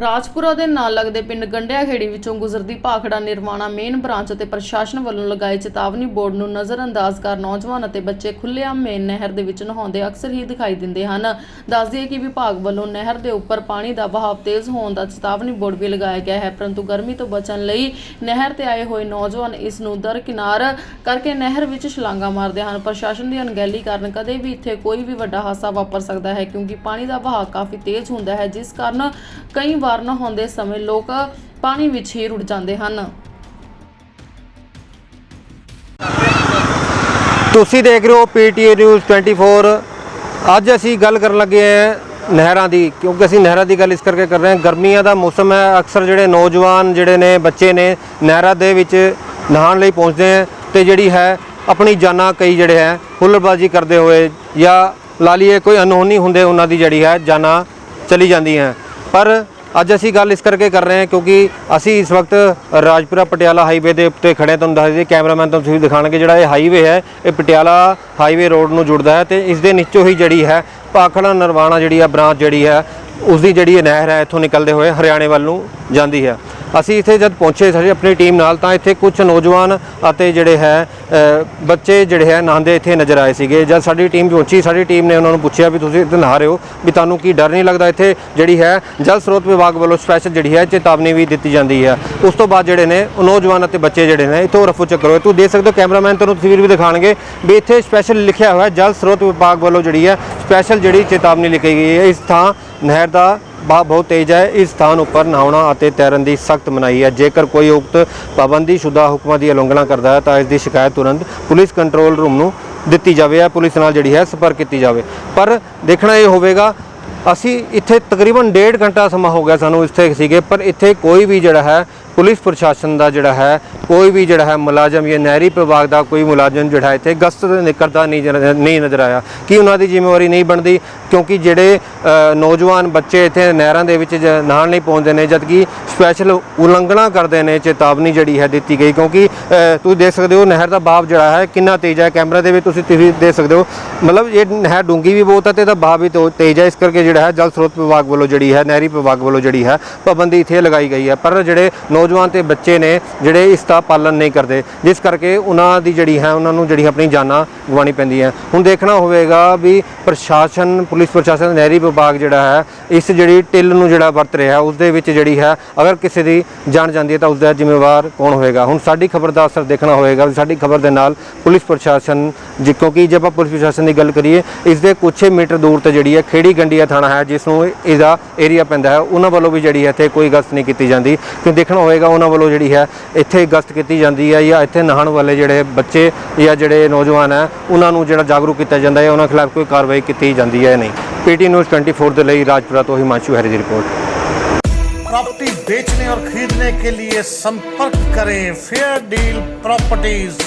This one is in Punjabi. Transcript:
ਰਾਜਪੁਰਾ ਦੇ ਨਾਲ ਲੱਗਦੇ ਪਿੰਡ ਗੰਡਿਆ ਖੇੜੀ ਵਿੱਚੋਂ ਗੁਜ਼ਰਦੀ ਭਾਖੜਾ ਨਿਰਮਾਣਾ ਮੇਨ ਬ੍ਰਾਂਚ ਅਤੇ ਪ੍ਰਸ਼ਾਸਨ ਵੱਲੋਂ ਲਗਾਏ ਚੇਤਾਵਨੀ ਬੋਰਡ ਨੂੰ ਨਜ਼ਰਅੰਦਾਜ਼ ਕਰ ਨੌਜਵਾਨ ਅਤੇ ਬੱਚੇ ਖੁੱਲ੍ਹੇਆਮ ਮੇਨ ਨਹਿਰ ਦੇ ਵਿੱਚ ਨਹਾਉਂਦੇ ਅਕਸਰ ਹੀ ਦਿਖਾਈ ਦਿੰਦੇ ਹਨ। ਦੱਸ ਦਈਏ ਕਿ ਵਿਭਾਗ ਵੱਲੋਂ ਨਹਿਰ ਦੇ ਉੱਪਰ ਪਾਣੀ ਦਾ ਵਹਾਅ ਤੇਜ਼ ਹੋਣ ਦਾ ਚੇਤਾਵਨੀ ਬੋਰਡ ਵੀ ਲਗਾਇਆ ਗਿਆ ਹੈ, ਪਰੰਤੂ ਗਰਮੀ ਤੋਂ ਬਚਣ ਲਈ ਨਹਿਰ ਤੇ ਆਏ ਹੋਏ ਨੌਜਵਾਨ ਇਸ ਨੂੰ ਦਰਕਿਨਾਰ ਕਰਕੇ ਨਹਿਰ ਵਿੱਚ ਛਲਾਂਗਾ ਮਾਰਦੇ ਹਨ। ਪ੍ਰਸ਼ਾਸਨ ਦੀ ਅਣਗਹਿਲੀ ਕਾਰਨ ਕਦੇ ਵੀ ਇੱਥੇ ਕੋਈ ਵੀ ਵੱਡਾ ਹਾਦਸਾ ਵਾਪਰ ਸਕਦਾ ਹੈ, ਕਿਉਂਕਿ ਪਾਣੀ ਦਾ ਵਹਾਅ ਕਾਫੀ ਤੇਜ਼ ਹੁੰਦਾ ਹੈ, ਜਿਸ ਕਾਰਨ ਕਈ ਵਾਰ ਨਹਾਉਂਦੇ ਸਮੇਂ ਲੋਕ ਪਾਣੀ ਵਿੱਚ ਹੀ ਰੁੜ ਜਾਂਦੇ ਹਨ। ਤੁਸੀਂ ਦੇਖ ਰਹੇ ਹੋ ਪੀਟੀਏ ਨਿਊਜ਼ 24 ਅੱਜ ਅਸੀਂ ਗੱਲ ਕਰਨ ਲੱਗੇ ਹਾਂ ਨਹਿਰਾਂ ਦੀ, ਕਿਉਂਕਿ ਅਸੀਂ ਨਹਿਰਾਂ ਦੀ ਗੱਲ ਇਸ ਕਰਕੇ ਕਰ ਰਹੇ ਹਾਂ, ਗਰਮੀਆਂ ਦਾ ਮੌਸਮ ਹੈ, ਅਕਸਰ ਜਿਹੜੇ ਨੌਜਵਾਨ, ਜਿਹੜੇ ਨੇ ਬੱਚੇ ਨੇ, ਨਹਿਰਾਂ ਦੇ ਵਿੱਚ ਨਹਾਉਣ ਲਈ ਪਹੁੰਚਦੇ ਹੈ ਤੇ ਜਿਹੜੀ ਹੈ ਆਪਣੀ ਜਾਨਾਂ ਕਈ ਜਿਹੜੇ ਹੈ, ਹੁੱਲੜਬਾਜ਼ੀ ਕਰਦੇ ਹੋਏ ਜਾਂ ਲਾ ਲਈਏ ਕੋਈ ਅਨਹੋਨੀ ਹੁੰਦੇ ਉਹਨਾਂ ਦੀ ਜਿਹੜੀ ਹੈ ਜਾਨਾਂ ਚਲੀ ਜਾਂਦੀ ਹੈ। ਪਰ ਅੱਜ ਅਸੀਂ ਗੱਲ ਇਸ ਕਰਕੇ ਕਰ ਰਹੇ ਹਾਂ ਕਿਉਂਕਿ ਅਸੀਂ ਇਸ ਵਕਤ ਰਾਜਪੁਰਾ ਪਟਿਆਲਾ ਹਾਈਵੇ ਦੇ ਉੱਤੇ ਖੜੇ ਤੁਹਾਨੂੰ ਦੱਸ ਦਈਏ, ਕੈਮਰਾਮੈਨ ਤੁਹਾਨੂੰ ਤੁਸੀਂ ਦਿਖਾਣਗੇ ਜਿਹੜਾ ਇਹ ਹਾਈਵੇ ਹੈ, ਇਹ ਪਟਿਆਲਾ ਹਾਈਵੇ ਰੋਡ ਨੂੰ ਜੁੜਦਾ ਹੈ ਤੇ ਇਸ ਦੇ ਨੀਚੋਂ ਹੀ ਜਿਹੜੀ ਹੈ ਭਾਖੜਾ ਨਰਵਾਣਾ ਜਿਹੜੀ ਹੈ ਬ੍ਰਾਂਚ ਜਿਹੜੀ ਹੈ ਉਸ ਦੀ ਜਿਹੜੀ ਨਹਿਰ ਹੈ, ਇੱਥੋਂ ਨਿਕਲਦੇ ਹੋਏ ਹਰਿਆਣੇ ਵੱਲ ਨੂੰ ਜਾਂਦੀ ਹੈ। ਅਸੀਂ ਇੱਥੇ ਜਦ ਪਹੁੰਚੇ ਸਾਡੀ ਆਪਣੀ ਟੀਮ ਨਾਲ, ਤਾਂ ਇੱਥੇ ਕੁਝ ਨੌਜਵਾਨ ਅਤੇ ਜਿਹੜੇ ਹੈ ਬੱਚੇ ਜਿਹੜੇ ਹੈ, ਨਹਾਉਂਦੇ ਇੱਥੇ ਨਜ਼ਰ ਆਏ ਸੀਗੇ। ਜਦ ਸਾਡੀ ਟੀਮ ਪਹੁੰਚੀ, ਸਾਡੀ ਟੀਮ ਨੇ ਉਹਨਾਂ ਨੂੰ ਪੁੱਛਿਆ ਵੀ ਤੁਸੀਂ ਇੱਥੇ ਨਹਾ ਰਹੇ ਹੋ, ਵੀ ਤੁਹਾਨੂੰ ਕੀ ਡਰ ਨਹੀਂ ਲੱਗਦਾ ਇੱਥੇ? ਜਿਹੜੀ ਹੈ, ਜਲ ਸਰੋਤ ਵਿਭਾਗ ਵੱਲੋਂ ਸਪੈਸ਼ਲ ਜਿਹੜੀ ਹੈ, ਚੇਤਾਵਨੀ ਵੀ ਦਿੱਤੀ ਜਾਂਦੀ ਹੈ। ਉਸ ਤੋਂ ਬਾਅਦ ਜਿਹੜੇ ਨੇ, ਉਹ ਨੌਜਵਾਨ ਅਤੇ ਬੱਚੇ ਜਿਹੜੇ ਨੇ, ਇੱਥੋਂ ਰਫੂ ਚੱਕਰ ਹੋਏ। ਤੂੰ ਦੇਖ ਸਕਦੇ ਹੋ, ਕੈਮਰਾਮੈਨ ਤੁਹਾਨੂੰ ਤਸਵੀਰ ਵੀ ਦਿਖਾਣਗੇ ਵੀ ਇੱਥੇ ਸਪੈਸ਼ਲ ਲਿਖਿਆ ਹੋਇਆ ਜਲ ਸਰੋਤ ਵਿਭਾਗ ਵੱਲੋਂ ਜਿਹੜੀ ਹੈ ਸਪੈਸ਼ਲ ਜਿਹੜੀ ਚੇਤਾਵਨੀ ਲਿਖੀ ਗਈ ਹੈ। ਇਸ ਥਾਂ ਨਹਿਰ ਦਾ ਵਹਾਅ ਬਹੁਤ ਤੇਜ਼ ਹੈ। ਇਸ ਸਥਾਨ ਉੱਪਰ ਨਹਾਉਣਾ ਅਤੇ ਤੈਰਨ ਦੀ ਸਖਤ ਮਨਾਹੀ ਹੈ। ਜੇਕਰ ਕੋਈ ਉਕਤ ਪਾਬੰਦੀਸ਼ੁਦਾ ਹੁਕਮਾਂ ਦੀ ਉਲੰਘਣਾ ਕਰਦਾ ਹੈ, ਤਾਂ ਇਸ ਦੀ ਸ਼ਿਕਾਇਤ ਤੁਰੰਤ ਪੁਲਿਸ ਕੰਟਰੋਲ ਰੂਮ ਨੂੰ ਦਿੱਤੀ ਜਾਵੇ। ਜਾਂ ਪੁਲਿਸ ਨਾਲ ਜਿਹੜੀ ਹੈ ਸੰਪਰਕ ਕੀਤੀ ਜਾਵੇ। ਪਰ ਦੇਖਣਾ ਇਹ ਹੋਵੇਗਾ, ਅਸੀਂ ਇੱਥੇ ਤਕਰੀਬਨ ਡੇਢ ਘੰਟਾ ਸਮਾਂ ਹੋ ਗਿਆ ਸਾਨੂੰ ਇੱਥੇ ਸੀਗੇ, ਪਰ ਇੱਥੇ ਕੋਈ ਵੀ ਜਿਹੜਾ ਹੈ ਪੁਲਿਸ ਪ੍ਰਸ਼ਾਸਨ ਦਾ ਜਿਹੜਾ ਹੈ, ਕੋਈ ਵੀ ਜਿਹੜਾ ਹੈ ਮੁਲਾਜ਼ਮ ਜਾਂ ਨਹਿਰੀ ਵਿਭਾਗ ਦਾ ਕੋਈ ਮੁਲਾਜ਼ਮ ਜਿਹੜਾ ਇੱਥੇ ਗਸ਼ਤ ਨਿਕਲਦਾ ਨਹੀਂ ਨਹੀਂ ਨਜ਼ਰ ਆਇਆ। ਕਿ ਉਹਨਾਂ ਦੀ ਜ਼ਿੰਮੇਵਾਰੀ ਨਹੀਂ ਬਣਦੀ? ਕਿਉਂਕਿ ਜਿਹੜੇ ਨੌਜਵਾਨ ਬੱਚੇ ਇੱਥੇ ਨਹਿਰਾਂ ਦੇ ਵਿੱਚ ਜ- ਨਹਾਉਣ ਨਹੀਂ ਪਹੁੰਚਦੇ ਨੇ, ਜਦਕਿ ਸਪੈਸ਼ਲ ਉਲੰਘਣਾ ਕਰਦੇ ਨੇ, ਚੇਤਾਵਨੀ ਜਿਹੜੀ ਹੈ ਦਿੱਤੀ ਗਈ। ਕਿਉਂਕਿ ਤੁਸੀਂ ਦੇਖ ਸਕਦੇ ਹੋ ਨਹਿਰ ਦਾ ਬਹਾਵ ਜਿਹੜਾ ਹੈ ਕਿੰਨਾ ਤੇਜ਼ ਹੈ। ਕੈਮਰਾ ਦੇ ਵਿੱਚ ਤੁਸੀਂ ਤੁਸੀਂ ਦੇਖ ਸਕਦੇ ਹੋ। ਮਤਲਬ ਇਹ ਨਹਿਰ ਡੂੰਗੀ ਵੀ ਬਹੁਤ ਹੈ ਤੇ ਇਹਦਾ ਬਹਾਵ ਵੀ ਤੋ- ਤੇਜ਼ ਹੈ। ਇਸ ਕਰਕੇ ਜਿਹੜਾ ਹੈ ਜਲ ਸਰੋਤ ਵਿਭਾਗ ਵੱਲੋਂ ਜਿਹੜੀ ਹੈ, ਨਹਿਰੀ ਵਿਭਾਗ ਵੱਲੋਂ ਜਿਹੜੀ ਹੈ ਪਾਬੰਦੀ ਇੱਥੇ ਲਗਾਈ ਗਈ ਹੈ। ਪਰ ਜਿਹੜੇ ਨੌ ਨੌਜਵਾਨ ਤੇ ਬੱਚੇ ਨੇ ਜਿਹੜੇ ਇਸ ਦਾ ਪਾਲਣ ਨਹੀਂ ਕਰਦੇ। ਜਿਸ ਕਰਕੇ ਉਹਨਾਂ ਦੀ ਜਿਹੜੀ ਹੈ ਉਹਨਾਂ ਨੂੰ ਜਿਹੜੀ ਆਪਣੀ ਜਾਨਾਂ ਗਵਾਉਣੀ ਪੈਂਦੀ ਹੈ। ਹੁਣ ਦੇਖਣਾ ਹੋਵੇਗਾ ਵੀ ਪ੍ਰਸ਼ਾਸਨ ਪੁਲਿਸ ਪ੍ਰਸ਼ਾਸਨ ਨਹਿਰੀ ਵਿਭਾਗ ਜਿਹੜਾ ਹੈ ਇਸ ਜਿਹੜੀ ਟਿੱਲ ਨੂੰ ਜਿਹੜਾ ਵਰਤ ਰਿਹਾ ਹੈ, ਉਸ ਦੇ ਵਿੱਚ ਜਿਹੜੀ ਹੈ ਅਗਰ ਕਿਸੇ ਦੀ ਜਾਨ ਜਾਂਦੀ ਹੈ ਤਾਂ ਉਸ ਦਾ ਜ਼ਿੰਮੇਵਾਰ ਕੌਣ ਹੋਵੇਗਾ? ਹੁਣ ਸਾਡੀ ਖਬਰ ਦਾ ਅਸਰ ਦੇਖਣਾ ਹੋਵੇਗਾ ਸਾਡੀ ਖਬਰ ਦੇ ਨਾਲ ਪੁਲਿਸ ਪ੍ਰਸ਼ਾਸਨ ਜੀ ਕਿਉਂਕਿ ਜੇ ਆਪਾਂ ਪੁਲਿਸ ਪ੍ਰਸ਼ਾਸਨ ਦੀ ਗੱਲ ਕਰੀਏ ਇਸ ਦੇ ਕੁਛ ਹੀ ਮੀਟਰ ਦੂਰ ਤੇ ਜਿਹੜੀ ਹੈ ਖੇੜੀ ਗੰਡੀਆ ਥਾਣਾ ਹੈ ਜਿਸ ਨੂੰ ਇਹਦਾ ਏਰੀਆ ਪੈਂਦਾ ਹੈ ਉਹਨਾਂ ਵੱਲੋਂ ਵੀ ਜਿਹੜੀ ਹੈ ਇੱਥੇ ਕੋਈ ਗਸ਼ਤ ਨਹੀਂ ਕੀਤੀ ਜਾਂਦੀ। ਕਿਉਂ ਦੇਖਣਾ ਹੋਏਗਾ ਉਹਨਾਂ ਵੱਲੋਂ ਜਿਹੜੀ ਹੈ ਇੱਥੇ ਗਸ਼ਤ ਕੀਤੀ ਜਾਂਦੀ ਹੈ ਜਾਂ ਇੱਥੇ ਨਹਾਉਣ ਵਾਲੇ ਜਿਹੜੇ ਬੱਚੇ ਜਾਂ ਜਿਹੜੇ ਨੌਜਵਾਨ ਹੈ, ਉਹਨਾਂ ਨੂੰ ਜਿਹੜਾ ਜਾਗਰੂਕ ਕੀਤਾ ਜਾਂਦਾ ਹੈ, ਉਹਨਾਂ ਖਿਲਾਫ ਕੋਈ ਕਾਰਵਾਈ ਕੀਤੀ ਜਾਂਦੀ ਹੈ ਨਹੀਂ। ਪੀਟੀ ਨਿਊਜ਼ 24 ਦੇ ਲਈ ਰਾਜਪੁਰਾ ਤੋਂ ਹਿਮਾਂਸ਼ੂ ਹਰੀ ਦੀ ਰਿਪੋਰਟ। प्रॉपर्टी बेचने और खरीदने के लिए संपर्क करें फेयर डील प्रॉपर्टीज़